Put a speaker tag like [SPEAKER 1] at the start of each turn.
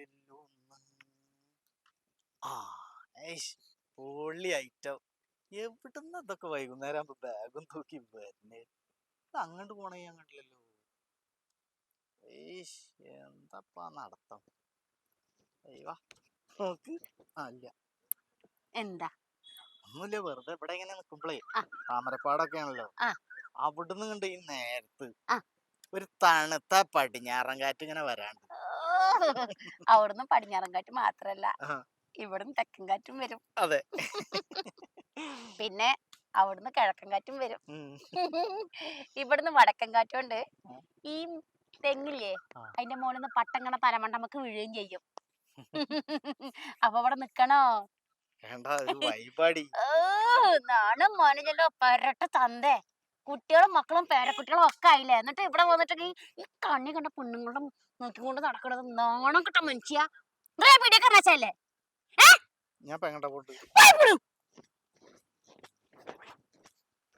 [SPEAKER 1] പോയല്ലോ ഒന്ന്. ആ പൊള്ളി ഐറ്റം എവിടുന്ന് ഇതൊക്കെ വൈകുന്നേരം ആകുമ്പോ ബാഗും തൂക്കി വരണേ? ഇത് അങ്ങോട്ട് പോണേ ഞാൻ കണ്ടില്ലല്ലോ. ഏയ്ഷ് എന്താപ്പാ നടത്തം? അയ്യവാ നോക്ക്. അല്ല
[SPEAKER 2] എന്താ?
[SPEAKER 1] ഒന്നുമില്ല വെറുതെ ഇവിടെ ഇങ്ങനെ നിക്കുമ്പളേ
[SPEAKER 2] ആ.
[SPEAKER 1] താമരപ്പാടൊക്കെ ആണല്ലോ. അവിടുന്ന് കണ്ട് ഈ നേരത്ത്. ഒരു തണുത്ത പടിഞ്ഞാറൻ കാറ്റ് ഇങ്ങനെ വരാണ്ട്.
[SPEAKER 2] അവിടുന്ന് പടിഞ്ഞാറൻ കാറ്റ് മാത്രല്ല. ഇവിടുന്ന് തെക്കൻ കാറ്റും വരും.
[SPEAKER 1] അതെ.
[SPEAKER 2] പിന്നെ അവിടുന്ന് കിഴക്കൻ കാറ്റും വരും. ഇവിടുന്ന് വടക്കൻ കാറ്റും
[SPEAKER 1] ഉണ്ട്
[SPEAKER 2] ഈ തെങ്ങില്ലേ അതിന്റെ മുകളിൽ നിന്ന് പട്ടങ്ങണ തലമണ്ട നമുക്ക് വീഴുകയും ചെയ്യും. അപ്പൊ അവിടെ നിക്കണോ? നാണം മോനില്ലല്ലോ പെരട്ട തന്തേ. കുട്ടികളും മക്കളും പേരക്കുട്ടികളും ഒക്കെ ആയില്ലേ? എന്നിട്ട് ഇവിടെ വന്നിട്ട് ഈ കണ്ണി കണ്ട പെണ്ണുങ്ങളുടെ നോക്കിക്കൊണ്ട് നടക്കണത് നാണം കിട്ട മനുഷ്യ. പിടിയൊക്കെ
[SPEAKER 1] ഞാൻ